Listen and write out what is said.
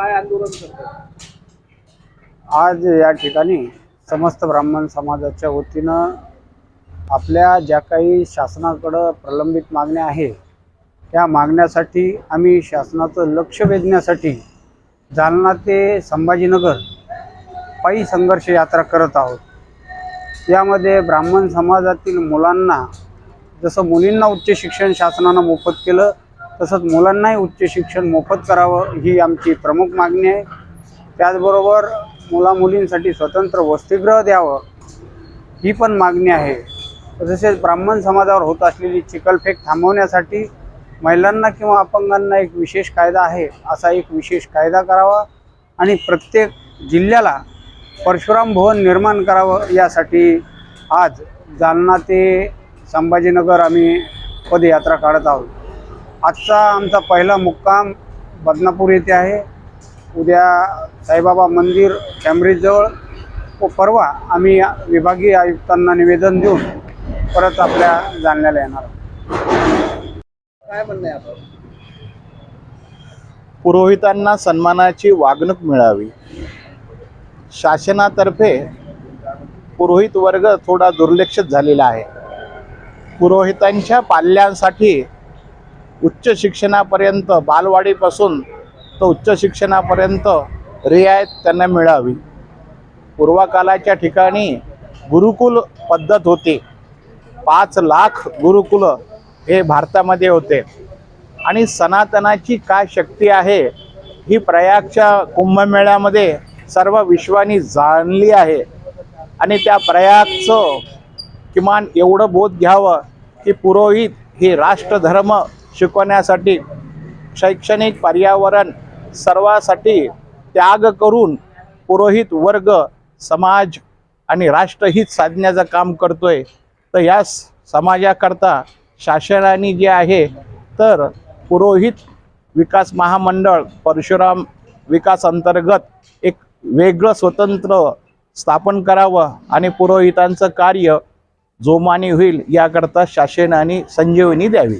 काय आंदोलन करतात? आज या ठिकाणी समस्त ब्राह्मण समाजाच्या वतीनं आपल्या ज्या काही शासनाकडं प्रलंबित मागण्या आहे त्या मागण्यासाठी आम्ही शासनाचं लक्ष वेधण्यासाठी जालना ते संभाजीनगर पायी संघर्ष यात्रा करत आहोत. यामध्ये ब्राह्मण समाजातील मुलांना जसं मुलींना उच्च शिक्षण शासनानं मोफत केलं तसंच मुलांनाही उच्च शिक्षण मोफत करावं ही आमची प्रमुख मागणी आहे. त्याचबरोबर मुला मुलींसाठी स्वतंत्र वसतिगृह द्यावं ही पण मागणी आहे. तसेच ब्राह्मण समाजावर होत असलेली चिकलफेक थांबवण्यासाठी महिलांना किंवा अपंगांना एक विशेष कायदा आहे असा एक विशेष कायदा करावा आणि प्रत्येक जिल्ह्याला परशुराम भवन निर्माण करावं यासाठी आज जालना ते संभाजीनगर आम्ही पदयात्रा काढत आहोत. आजचा आमचा पहिला मुक्काम बदनापूर येथे आहे. उद्या साईबाबा मंदिर कॅम्ब्रिजजवळ व परवा आम्ही विभागीय आयुक्तांना निवेदन देऊन परत आपल्या जालन्याला येणार आहोत. काय म्हणणं आहे पुरोहितांना सन्मानाची वागणूक मिळावी. शासनातर्फे पुरोहित वर्ग थोडा दुर्लक्षित झालेला आहे. पुरोहितांच्या पाल्यांसाठी उच्च शिक्षणापर्यंत बालवाडीपासून तर उच्च शिक्षणापर्यंत रियायत त्यांना मिळावी. पूर्वकालाच्या ठिकाणी गुरुकुल पद्धत होती. पाच लाख गुरुकुल हे भारतामध्ये होते. आणि सनातनाची काय शक्ती आहे ही प्रयागच्या कुंभमेळ्यामध्ये सर्व विश्वानी जाणली आहे. आणि त्या प्रयागचं किमान एवढं बोध घ्यावं की पुरोहित हे राष्ट्रधर्म शिकवण्यासाठी शैक्षणिक पर्यावरण सर्वासाठी त्याग करून पुरोहित वर्ग समाज आणि राष्ट्रहित साधण्याचं काम करतोय. तर या समाजाकरता शासनाने जे आहे तर पुरोहित विकास महामंडळ परशुराम विकास अंतर्गत एक वेगळं स्वतंत्र स्थापन करावं आणि पुरोहितांचं कार्य जोमाने होईल याकरता शासनाने संजीवनी द्यावी.